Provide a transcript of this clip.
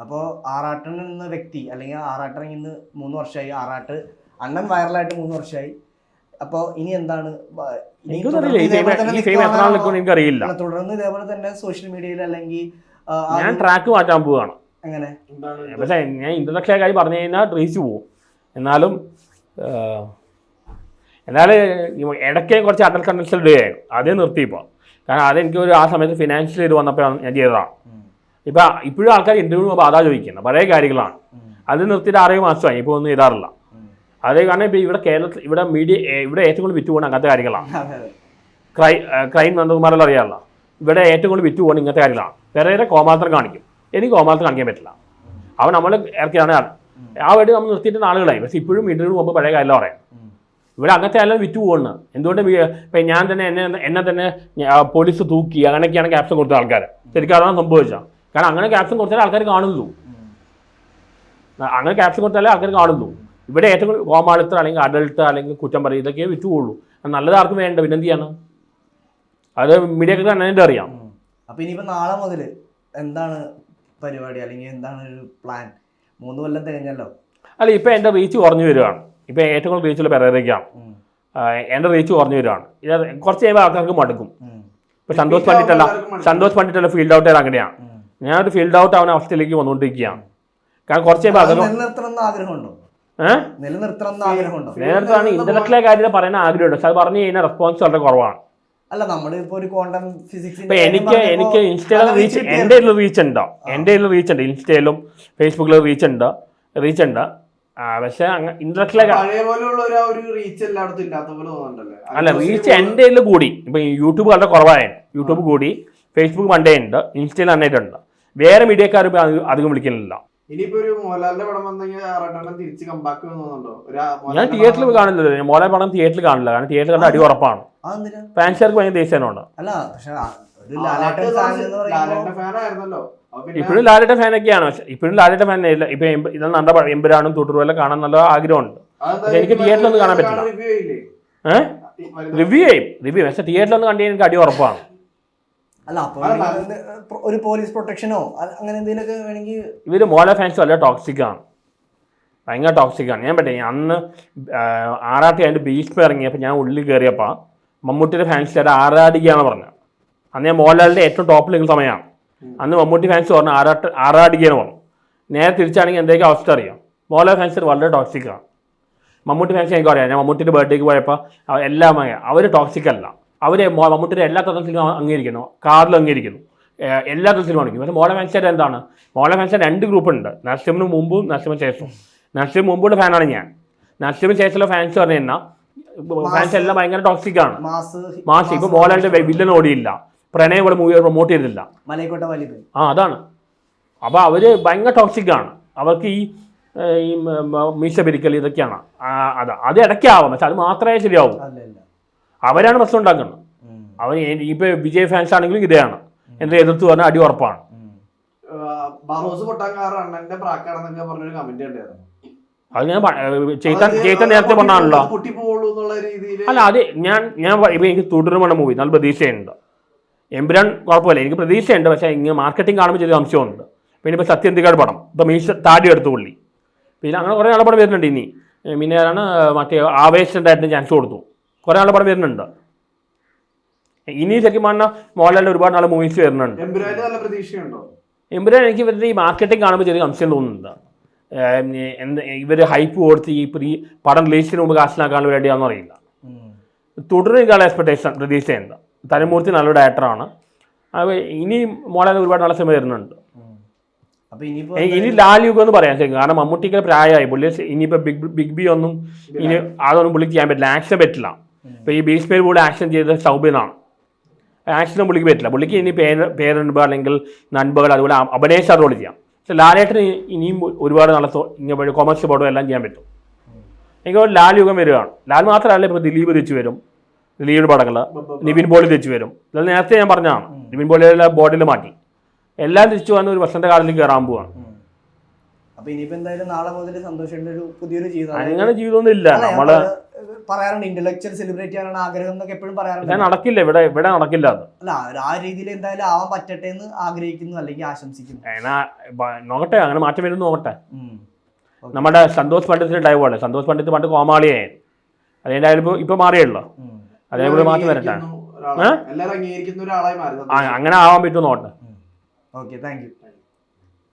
അപ്പോൾ ആറാട്ടിൽ എന്ന വ്യക്തി അല്ലെങ്കിൽ ആറാട്ടൻ ഇന്ന് മൂന്ന് വർഷമായി ആറാട്ട് അണ്ണൻ വൈറലായിട്ട് മൂന്ന് വർഷമായി. അപ്പോൾ ഇനി എന്താണ്? എനിക്കറിയില്ല. തുടർന്ന് ഇതേപോലെ തന്നെ സോഷ്യൽ മീഡിയയിൽ അല്ലെങ്കിൽ ഞാൻ ട്രാക്ക് മാറ്റാൻ പോവുകയാണ്. എങ്ങനെ? പക്ഷേ ഞാൻ ഇന്റർനെറ്റിലെ കാര്യം പറഞ്ഞു കഴിഞ്ഞാൽ റീച്ച് പോവും. എന്നാലും എന്നാൽ ഇടയ്ക്ക് കുറച്ച് അഡൽ കണ്ടൻസൽ ഡേ ആയിരുന്നു അതേ നിർത്തി ഇപ്പോൾ കാരണം അതെനിക്ക് ഒരു ആ സമയത്ത് ഫിനാൻഷ്യൽ ഇത് വന്നപ്പോൾ ഞാൻ ചെയ്തതാണ്. ഇപ്പം ഇപ്പോഴും ആൾക്കാർ ഇന്റർവ്യൂ പോകുമ്പോൾ അതാ ചോദിക്കുന്നത് പഴയ കാര്യങ്ങളാണ്. അത് നിർത്തിയിട്ട് ആരെയും മാസമായി ഇപ്പോൾ ഒന്നും ചെയ്താറില്ല അതേ കാരണം ഇപ്പൊ ഇവിടെ കേരളത്തിൽ ഇവിടെ മീഡിയ ഇവിടെ ഏറ്റവും കൂടുതൽ വിറ്റ് പോകുന്ന അങ്ങനത്തെ കാര്യങ്ങളാണ്. ക്രൈ ക്രൈം നന്ദകുമാരെല്ലാം അറിയാറില്ല. ഇവിടെ ഏറ്റവും കൂടുതൽ വിറ്റ് പോകണം ഇങ്ങനത്തെ കാര്യങ്ങളാണ്. വേറെ കോമാത്രം കാണിക്കും. എനിക്ക് കോമാത്രം കാണിക്കാൻ പറ്റില്ല. അവൻ നമ്മൾ ഇറക്കിയാണ് ആ വേണ്ടി നമ്മൾ നിർത്തിയിട്ട് നാളുകളായി. പക്ഷെ ഇപ്പോഴും ഇന്റർവ്യൂ പോകുമ്പോൾ പഴയ കാര്യം പറയാം. ഇവിടെ അങ്ങനത്തെ എല്ലാം വിറ്റ് പോകുന്നത് എന്തുകൊണ്ട് ഇപ്പം ഞാൻ തന്നെ എന്നെ എന്നെ തന്നെ പോലീസ് തൂക്കി അങ്ങനെയൊക്കെയാണ് ക്യാപ്ഷൻ കൊടുത്ത ആൾക്കാർ ശരിക്കും അതാണ് സംഭവിച്ചത്. കാരണം അങ്ങനെ ക്യാപ്ഷൻ കൊടുത്താലേ ആൾക്കാർ കാണുള്ളൂ. അങ്ങനെ ക്യാപ്ഷൻ കൊടുത്താലേ ആൾക്കാർ കാണുള്ളൂ. ഇവിടെ ഏറ്റവും കൂടുതൽ കോമാളിത്തം അല്ലെങ്കിൽ അഡൾട്ട് അല്ലെങ്കിൽ കുറ്റം പറയും ഇതൊക്കെ വിറ്റ് പോകുള്ളൂ അത് നല്ലത് ആർക്കും വേണ്ട. പിന്നെന്ത് ചെയ്യാണ്? അത് മീഡിയക്ക് തന്നെ എന്റെ അറിയാം. അപ്പൊ ഇനിയിപ്പോ നാളെ മുതൽ എന്താണ് പരിപാടി? അല്ലെങ്കിൽ എന്താണ് ഒരു പ്ലാൻ മൂന്ന് കൊല്ലം തികഞ്ഞല്ലോ. അല്ല ഇപ്പം എന്റെ റീച്ച് കുറഞ്ഞു വരികയാണ്. ഇപ്പം ഏറ്റവും കൂടുതൽ റീച്ചുള്ള പെരേരയ്ക്കാണ് എന്റെ എന്റെ റീച്ച് കുറഞ്ഞു വരികയാണ്. ഇത് കുറച്ച് കഴിയുമ്പോൾ ആൾക്കാർക്ക് മടുക്കും. ഇപ്പം സന്തോഷ് പണ്ടിട്ടല്ല സന്തോഷ് പണ്ടിട്ടല്ല ഫീൽഡ് ഔട്ട് ചെയ്യാൻ അങ്ങനെയാണ്. ഞാനൊരു ഫീൽഡ് ഔട്ട് ആവുന്ന അവസ്ഥയിലേക്ക് വന്നുകൊണ്ടിരിക്കുകയാണ്. കാരണം കുറച്ച് നിലനിർത്തണം ആഗ്രഹമുണ്ടോ? ഏഹ് നിലനിർത്തണം ആഗ്രഹമുണ്ടോ ഇന്റലക്ച്വലെ കാര്യത്തിൽ പറയുന്ന ആഗ്രഹമുണ്ട്. പക്ഷെ അത് പറഞ്ഞു കഴിഞ്ഞാൽ റെസ്പോൺസ് വളരെ കുറവാണ്. അല്ല നമ്മൾ ഇപ്പൊ ഒരു ക്വാണ്ടം ഫിസിക്സ് ഇപ്പൊ എനിക്ക് എനിക്ക് ഇൻസ്റ്റയിൽ റീച്ച് എന്റെ റീച്ച് ഉണ്ട്. എന്റെ റീച്ച് ഉണ്ട്. ഇൻസ്റ്റയിലും ഫേസ്ബുക്കിലും റീച്ച് ഉണ്ട്. റീച്ച് ഉണ്ട്. പക്ഷെ ഇന്റലക്ച്വലെ പഴയ പോലെയുള്ള ഒരു ഒരു റീച്ച് എല്ലായിടത്തും ഇല്ലാത്ത അല്ല റീച്ച് എന്റെ കൂടി. ഇപ്പൊ യൂട്യൂബ് വളരെ കുറവായിരുന്നു യൂട്യൂബ് കൂടി. ഫേസ്ബുക്ക് മണ്ടേ ഉണ്ട് ഇൻസ്റ്റയിൽ നന്നായിട്ടുണ്ട് വേറെ മീഡിയക്കാർ അധികം വിളിക്കുന്നില്ല. ഞാൻ തിയേറ്ററിൽ കാണില്ല മോളെ പടം തിയേറ്ററിൽ കാണില്ല കാരണം തിയേറ്ററിൽ കണ്ട അടി ഉറപ്പാണ്. ഫാൻസുകാർക്ക് ഭയങ്കര ദേശീയനുണ്ട് ഇപ്പോഴും ലാലേട്ട ഫാനൊക്കെയാണ് പക്ഷെ ഇപ്പോഴും ലാലിന്റെ ഫാൻ ഇല്ല. ഇപ്പൊ എമ്പ- നല്ല എമ്പുരാനും തുട്ടുറുമെല്ലാം കാണാൻ നല്ല ആഗ്രഹമുണ്ട്. എനിക്ക് തിയേറ്ററിൽ ഒന്നും കാണാൻ പറ്റില്ല. ഏഹ് റിവ്യൂ ചെയ്യും. റിവ്യൂ പക്ഷെ തിയേറ്ററിൽ ഒന്ന് കണ്ടു എനിക്ക് അടി ഉറപ്പാണ്. അല്ല അപ്പൊ ഒരു പോലീസ് പ്രൊട്ടക്ഷനോ അങ്ങനെ എന്തെങ്കിലുമൊക്കെ വേണമെങ്കിൽ ഇവർ മോല ഫാൻസ് അല്ല ടോക്സിക് ആണ്. ഭയങ്കര ടോക്സിക് ആണ്. ഞാൻ പറ്റേ അന്ന് ആറാട്ടി അതിന്റെ ബീച്ച് ഇറങ്ങിയപ്പോൾ ഞാൻ ഉള്ളിൽ കയറിയപ്പോൾ മമ്മൂട്ടിയുടെ ഫാൻസ് ആറാടിക്കുകയാണ് പറഞ്ഞത് അന്ന് ഞാൻ മോഹൻലാലിന്റെ ഏറ്റവും ടോപ്പിൽ നിൽക്കുന്ന സമയമാണ് അന്ന് മമ്മൂട്ടി ഫാൻസ് പറഞ്ഞു ആറാട്ട് ആറാടിക്കുകയാണ് പറഞ്ഞു. നേരെ തിരിച്ചാണെങ്കിൽ എന്തൊക്കെ അവസ്ഥ അറിയാം. മോഹൻലാൽ ഫാൻസ് വളരെ ടോക്സിക് ആണ്. മമ്മൂട്ടി ഫാൻസ് എനിക്ക് അറിയാം ഞാൻ മമ്മൂട്ടിയുടെ ബർത്ത്ഡേക്ക് പോയപ്പോൾ എല്ലാം അവർ ടോക്സിക് അല്ല. അവർ മമ്മൂട്ടിയുടെ എല്ലാ തരത്തിലും അംഗീകരിക്കുന്നു. കാറിൽ അംഗീകരിക്കുന്നു. എല്ലാ തരത്തിലും അംഗീകരിക്കും പക്ഷേ മോളെ ഫാൻസിയുടെ എന്താണ്? മോളെ ഫാൻസിന്റെ രണ്ട് ഗ്രൂപ്പ് ഉണ്ട് നരസിംഹന് മുമ്പും നരസിംഹന് ശേഷവും. നരസിംഹ മുമ്പുള്ള ഫാനാണ് ഞാൻ. നർസിമിന് ശേഷമുള്ള ഫാൻസ് പറഞ്ഞു കഴിഞ്ഞാൽ ഫാൻസ് എല്ലാം ഭയങ്കര ടോക്സിക് ആണ്. മാസ് ഇപ്പൊ മോഹൻലാലിന്റെ വില്ലൻ ഓടിയില്ല. പ്രണയം ഇവിടെ മൂവി പ്രൊമോട്ട് ചെയ്തില്ല. ആ അതാണ്. അപ്പോൾ അവർ ഭയങ്കര ടോക്സിക് ആണ്. അവർക്ക് ഈ ഈ മീശ പിരിക്കൽ ഇതൊക്കെയാണ്. അത്. അത് ഇടയ്ക്കാവും. പക്ഷെ അത് മാത്രമേ ശരിയാവും. അവരാണ് പ്രശ്നം ഉണ്ടാക്കുന്നത്. അവർ ഇപ്പൊ വിജയ് ഫാൻസ് ആണെങ്കിലും ഇതേയാണ്. എന്റെ എതിർത്ത് പറഞ്ഞാൽ അടി ഉറപ്പാണ്. അണ്ണന്റെ പ്രാക്കാണെന്നൊക്കെ പറഞ്ഞൊരു കമന്റ് ഉണ്ടായിരുന്നു അത് ഞാൻ അത് ചെയ്തൻ നേരത്തെ പറഞ്ഞാണല്ലോ. അല്ല അത് ഞാൻ ഞാൻ ഇപ്പൊ എനിക്ക് തുടരുമെന്ന മൂവി. നല്ല പ്രതീക്ഷയുണ്ട്. എംബ്രാൻ കുഴപ്പമില്ല. എനിക്ക് പ്രതീക്ഷയുണ്ട്. പക്ഷേ ഇങ്ങനെ മാർക്കറ്റിംഗ് കാണുമ്പോൾ ചെറിയ അംശമുണ്ട് പിന്നെ ഇപ്പോൾ സത്യന്തികാട് പടം. ഇപ്പോൾ മീശ താടി എടുത്തു പുള്ളി. പിന്നെ അങ്ങനെ കുറേ ആളെ പടം വരുന്നുണ്ട് ഇനി. പിന്നെ ആരാണ് മറ്റേ ആവേശണ്ടായിട്ട് ചാൻസ് കൊടുത്തു. കുറേ ആൾ പടം വരുന്നുണ്ട്. ഇനി ശരിക്കും പറഞ്ഞാൽ മോഹൻലാലിന്റെ ഒരുപാട് നാളെ മൂവീസ് വരുന്നുണ്ട്. എമ്പുരാൻ എനിക്ക് ഇവരുടെ ഈ മാർക്കറ്റിംഗ് കാണുമ്പോൾ ചെറിയ സംശയം തോന്നുന്നുണ്ട്. എന്ത് ഇവർ ഹൈപ്പ് കൊടുത്ത് ഈ പ്രീ പടം റിലീസിന് മുമ്പ് കാശിനാക്കാൻ വേണ്ടിയാണെന്ന് അറിയില്ല. തുടർന്ന് എനിക്കുള്ള എക്സ്പെക്ടേഷൻ പ്രതീക്ഷയുണ്ട്. തലമൂർത്തി നല്ല ഡയറക്ടറാണ് അപ്പോൾ ഇനി മോളെ ഒരുപാട് നല്ല സിനിമ വരുന്നുണ്ട്. ഇനി ലാൽ യുഗം എന്ന് പറയാൻ ശരിക്കും കാരണം മമ്മൂട്ടിക്ക് പ്രായമായി. പുള്ളി ഇനിയിപ്പോൾ ബിഗ് ബിഗ് ബി ഒന്നും ഇനി അതൊന്നും പുള്ളിക്ക് ചെയ്യാൻ പറ്റില്ല. ആക്ഷൻ പറ്റില്ല. ഇപ്പോൾ ഈ പേര് കൂടെ ആക്ഷൻ ചെയ്തത് സൗബിനാണ്. ആക്ഷനും പുള്ളിക്ക് പറ്റില്ല. പുള്ളിക്ക് ഇനി പേര് പേരുണ്ട് അല്ലെങ്കിൽ നൻപകൾ അതുപോലെ അ- അതുപോലെ റോൾ ചെയ്യാം. പക്ഷെ ലാലേട്ടന് ഇനിയും ഒരുപാട് നല്ല ഇങ്ങനെ കൊമേഴ്സ് പടവും എല്ലാം ചെയ്യാൻ പറ്റും. എനിക്ക് ലാൽ യുഗം വരികയാണ് ലാൽ മാത്രമല്ല ഇപ്പോൾ ദിലീപ് തിരിച്ചു വരും. ദിലീപിന്റെ പടങ്ങൾ നിവിൻ പോളി തിരിച്ചു വരും. ഇത് നേരത്തെ ഞാൻ പറഞ്ഞതാണ്. നിവിൻ പോളിയുടെ ബോർഡിൽ മാറ്റി. എല്ലാം തിരിച്ചു വന്ന് ഒരു വസന്തകാലത്തിൽ കയറാൻ പോവാണ്. അപ്പൊ ഇനിയിപ്പോ എന്തായാലും നാളെ മുതൽ സന്തോഷന്റെ ഒരു പുതിയൊരു ജീവിതം. അങ്ങനെ ജീവിതമൊന്നും ഇല്ല നമ്മൾ പറയാറുണ്ട് ഇന്റലക്ച്വൽ സെലിബ്രേറ്റ് ചെയ്യാനാണ് ആഗ്രഹം എന്നൊക്കെ എപ്പോഴും പറയാറുണ്ട്. ഞാൻ നടക്കില്ല ഇവിടെ ഇവിടെ നടക്കില്ല അത് അല്ല ഒരു ആ രീതിയിൽ എന്തായാലും ആവാൻ പറ്റട്ടെ എന്ന് ആഗ്രഹിക്കുന്നു അല്ലെങ്കിൽ ആശംസിക്കുന്നു. നോക്കട്ടെ അങ്ങനെ മാറ്റം വരുന്നു നോക്കട്ടെ. നമ്മുടെ സന്തോഷ് പണ്ഡിത്തിന്റെ ഡൈവോളെ സന്തോഷ് പണ്ഡിത് പണ്ട് കോമാളിയായി അതിന്റെ ആയാലും ഇപ്പൊ മാറിയല്ലോ. അതേപോലെ മാറ്റം വരട്ടെ. അങ്ങനെ ആവാൻ പറ്റുമോ നോക്കട്ടെ. Okay thank you